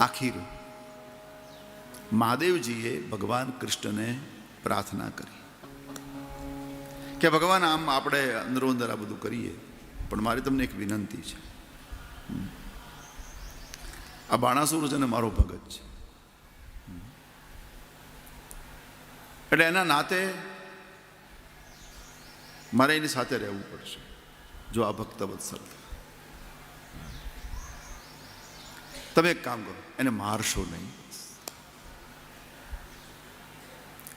આખીર. મહાદેવજીએ ભગવાન કૃષ્ણને પ્રાર્થના કરી. કે ભગવાન, આમ આપણે અંદરો અંદર આ બધું કરીએ, પણ મારી તમને એક વિનંતી છે. આ બાણાસુર છે ને મારો ભગત છે. એટલે એના નાતે મારે એની સાથે રહેવું પડશે, જો આ ભક્ત વત્સલ તમે એક કામ કરો, એને મારશો નહીં.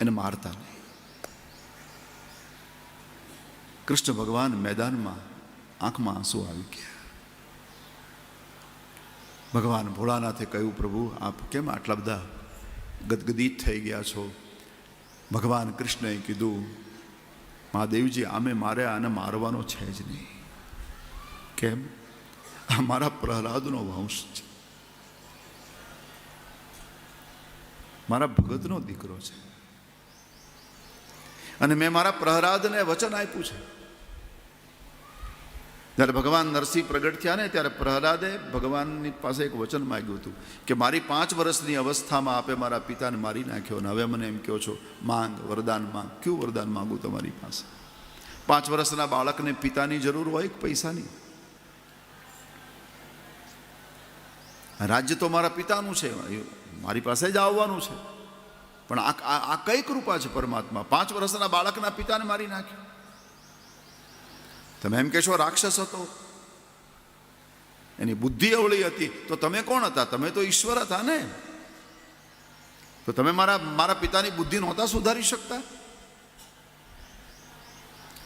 એને મારતા નહીં. કૃષ્ણ ભગવાન મેદાનમાં આંખમાં આંસુ આવી ગયા. ભગવાન ભોળાનાથે કહ્યું, પ્રભુ, આપ કેમ આટલા બધા ગદગદિત થઈ ગયા છો? ભગવાન કૃષ્ણએ કીધું, મહાદેવજી, આમે મારે આને મારવાનો છે જ નહીં. કેમ? આ મારા પ્રહલાદનો વંશ છે. મારા ભગતનો દીકરો છે. અને મેં મારા પ્રહલાદને વચન આપ્યું છે. જ્યારે ભગવાન નરસિંહ પ્રગટ થયા ને ત્યારે પ્રહલાદે ભગવાનની પાસે એક વચન માગ્યું હતું કે મારી પાંચ વર્ષની અવસ્થામાં આપે મારા પિતાને મારી નાખ્યો અને હવે મને એમ કહો છો, માંગ, વરદાન માંગ, કયું વરદાન માંગું તમારી પાસે? પાંચ વર્ષના બાળકને પિતાની જરૂર હોય કે પૈસાની? રાજ્ય તો મારા પિતાનું છે મારી પાસે જ આવવાનું છે. પણ આ આ- કઈ કૃપા છે પરમાત્મા? પાંચ વર્ષના બાળકના પિતાને મારી નાખ્યો તમે એમ કહેશો, રાક્ષસ હતો. એની બુદ્ધિ અવળી હતી. તો તમે કોણ હતા? તમે તો ઈશ્વર હતા ને? તો તમે મારા મારા પિતાની બુદ્ધિ નહોતા સુધારી શકતા?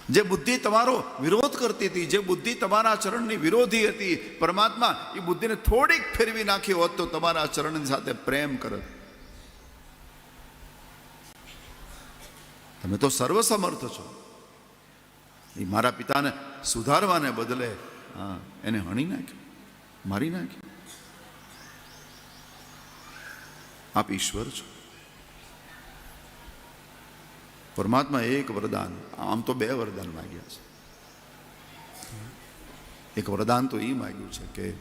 જે બુદ્ધિ તમારો વિરોધ કરતી હતી, જે બુદ્ધિ તમારા ચરણની વિરોધી હતી, પરમાત્મા એ બુદ્ધિને થોડીક ફેરવી નાખી હોત તો તમારા આચરણની સાથે પ્રેમ કરત. તમે તો સર્વસમર્થ છો. એ મારા પિતાને સુધારવાને બદલે, હા, એને હણી નાખ્યો, મારી નાખ્યો. આપ ઈશ્વર છો. પરમાત્મા એક વરદાન. આમ તો બે વરદાન માગ્યા છે. એક વરદાન તો એ માગ્યું છે કે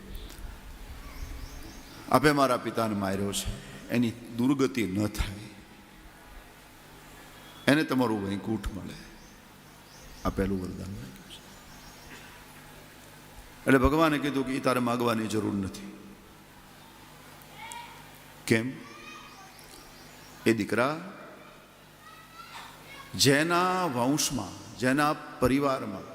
આપે મારા પિતાને માર્યો છે. એની દુર્ગતિ ન થાય. એને તમારું વૈકુંઠ મળે. આ પહેલું વરદાન માગ્યું છે. એટલે ભગવાને કીધું કે એ તારે માગવાની જરૂર નથી. કેમ? એ દીકરા જેના વંશમાં, જેના પરિવારમાં.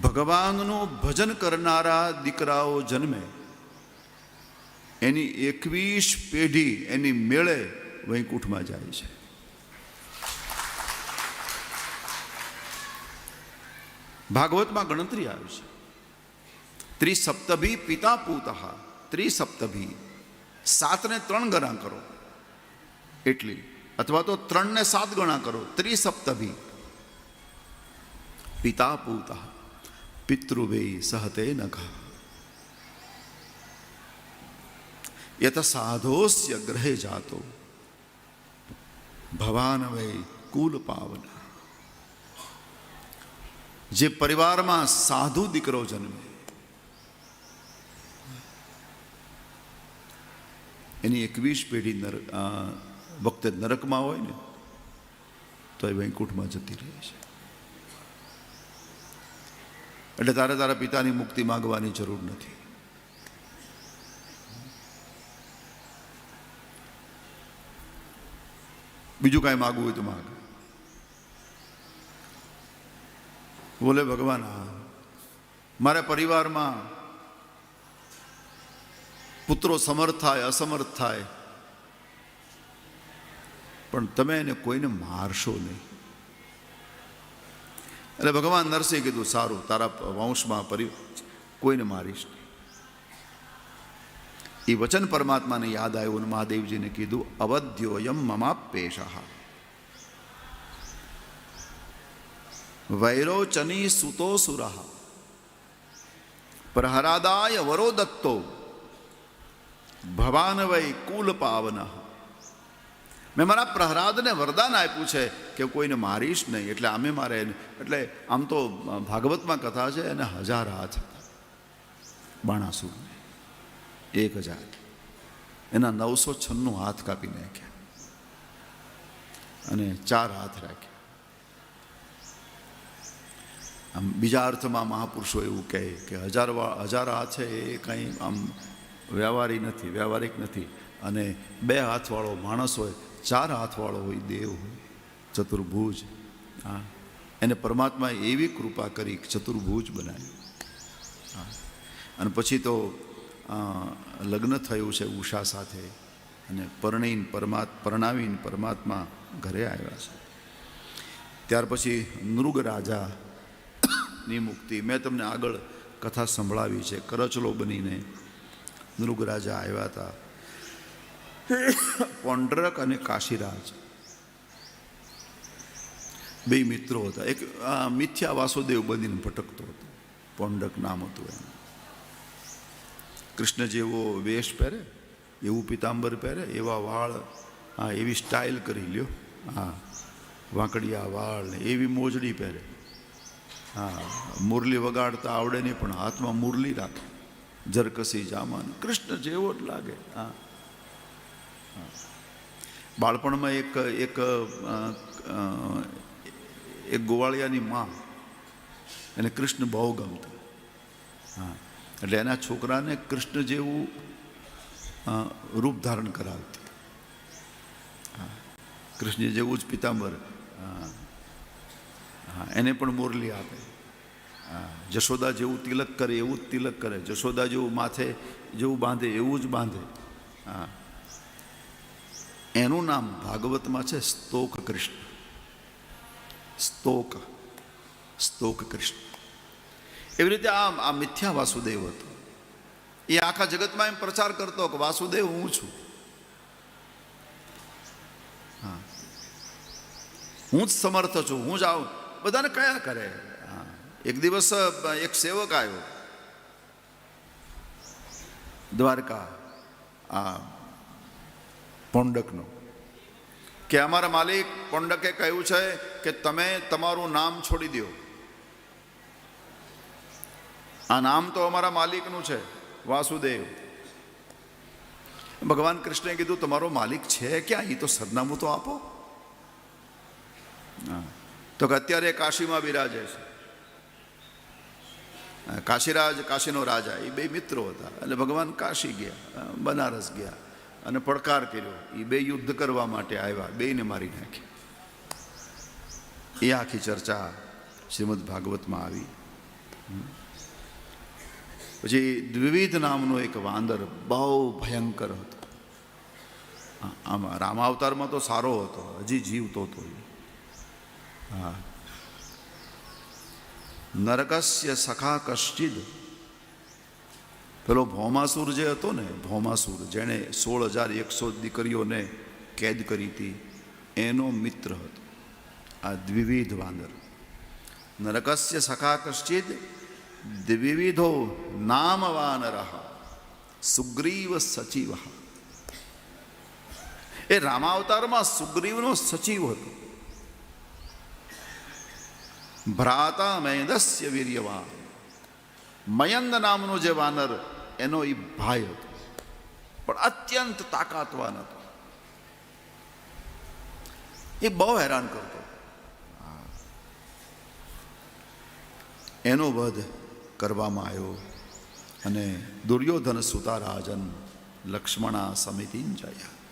ભગવાનનું ભજન કરનારા દીકરાઓ જન્મે. એની એકવીસ પેઢી એની મેળે વૈકુંઠમાં જાય છે. ભાગવતમાં ગણતરી આવી છે. ત્રિસપ્તભી પિતા પૂત, ત્રિસપ્તભી. સાતને ત્રણ ગણા કરો. એટલી. અથવા તો ત્રણને સાત ગણા કરો. ત્રિસપ્તભી. પિતા પૂતા પિતૃભે સહતે નખ. યત સાધોસ્ય ગ્રહે જાતો. ભવાન વૈ કુલ પાવના. જે પરિવારમાં સાધુ દીકરો જન્મે એની એકવીસ પેઢી નર વખતે નરકમાં હોય ને, તો એ વૈકુંઠમાં જતી રહે છે. એટલે તારે તારા પિતાની મુક્તિ માગવાની જરૂર નથી. બીજું કાંઈ માગવું હોય તો માગ. બોલે ભગવાન, હા. મારા પરિવારમાં પુત્રો સમર્થ થાય, અસમર્થ થાય. પણ તમે એને કોઈને મારશો નહીં. એટલે ભગવાન નરસિંહ કીધું, સારું, તારા વંશમાં પરિ, કોઈને મારીશ નહીં. એ વચન પરમાત્માને યાદ આવ્યું અને મહાદેવજીને કીધું, અવધ્યોયમ મમાપેશ વૈરોચની સુતો સુરહ પ્રહરાદાય વરો દત્તો. ભવાન વય કુલ પાવન. મેં મારા પ્રહલાદને વરદાન આપ્યું છે કે કોઈને મારીશ નહીં. એટલે આમે મારે એટલે આમ તો ભાગવતમાં કથા છે, એને હજાર હાથ હતા. બાણાસુર. એક હજાર. એના નવસો છન્નું હાથ કાપી નાખ્યા. અને ચાર હાથ રાખ્યા. આમ બીજા અર્થમાં મહાપુરુષો એવું કહે કે હજાર હજાર હાથ છે એ કંઈ આમ વ્યવહારી નથી, વ્યવહારિક નથી. અને બે હાથવાળો માણસ હોય, ચાર હાથવાળો હોય, દેવ હોય, ચતુર્ભુજ. હા. એને પરમાત્માએ એવી કૃપા કરી ચતુર્ભુજ બનાવ્યું હા. અને પછી તો લગ્ન થયું છે ઉષા સાથે અને પરણીને પરમાત્, પરણાવીને પરમાત્મા ઘરે આવ્યા છે. ત્યાર પછી નૃગ રાજા ની મુક્તિ. મેં તમને આગળ કથા સંભળાવી છે, કરચલો બનીને નૃગ રાજા આવ્યા હતા. પોંડરક અને કાશીરાજ. બે મિત્રો હતા. એક મિથ્યા વાસુદેવ બનીને ભટકતો હતો. પોંડક નામ હતું એનું. કૃષ્ણ જેવો વેશ પહેરે, એવું પિતાંબર પહેરે, એવા વાળ, હા, એવી સ્ટાઇલ કરી લ્યો. હા, વાંકડિયા વાળ ને એવી મોજડી પહેરે. હા, મુરલી વગાડતા આવડે નહીં, પણ હાથમાં મુરલી રાખે. જરકસી જામાન. કૃષ્ણ જેવો જ લાગે. હા. બાળપણમાં એક એક એક ગોવાળિયાની મા એને કૃષ્ણ બહુ ગમતા. હા. એટલે એના છોકરાને કૃષ્ણ જેવું રૂપ ધારણ કરાવતી. હા. કૃષ્ણ જેવું જ પિતાંબર. હા. એને પણ મોરલી આપે. જશોદા જેવું તિલક કરે, એવું જ તિલક કરે. જશોદા જેવું માથે જેવું બાંધે, એવું જ બાંધે. હા. એનું નામ ભાગવતમાં છે સ્તોક કૃષ્ણ. સ્તોક. સ્તોક કૃષ્ણ. એવી રીતે આ આ મિથ્યા વાસુદેવ હતો. એ આખા જગતમાં એમ પ્રચાર કરતો કે વાસુદેવ હું છું. હા જ સમર્થ છું, હું જ આવું. બધાને કયા કરે? એક દિવસ એક સેવક આવ્યો. દ્વારકા, આ, પોંડકનો. કે અમારા માલિક પોંડકે કહ્યું છે કે તમે તમારું નામ છોડી દો આ નામ તો અમારા માલિકનું છે, વાસુદેવ. ભગવાન કૃષ્ણે કીધું, તમારો માલિક છે ક્યાં? એ તો સરનામું તો આપો. તો કે અત્યારે કાશીમાં બિરાજે છે. કાશીરાજ, કાશીનો રાજા, એ બે મિત્રો હતા. એટલે ભગવાન કાશી ગયા બનારસ ગયા અને પડકાર કર્યો. એ બે યુદ્ધ કરવા માટે આવ્યા, બેયને મારી નાખ્યા. એ આખી ચર્ચા શ્રીમદ ભાગવતમાં આવી. પછી દ્વિવિધ નામનો એક વાંદર બહુ ભયંકર હતો. આમાં રામાવતારમાં તો સારો હતો, હજી જીવતો હતો. હા. નરકસ્ય સખા કશ્ચિદ. પેલો ભૌમાસુર જે હતો ને, ભૌમાસુર, જેણે સોળ હજાર એકસો દીકરીઓને કેદ કરી હતી, એનો મિત્ર હતો. આ દ્વિવિધ વાંદર નરકસ્ય સખા કશ્ચિદ, દ્વિવિધો નામ વાનર. સુગ્રીવ સચિવ. એ રામાવતારમાં સુગ્રીવનો સચિવ હતો. ભ્રાતા મૈદસ્ય વીર્યવાન. મયંદ નામનો જે વાનર, એનો એ ભાઈ હતો. પણ અત્યંત તાકાતવાન હતો. એ બહુ હેરાન કરતો. એનો વધ કરવામાં આવ્યો અને દુર્યોધન સુતા રાજન લક્ષ્મણા સમિતિન જયા.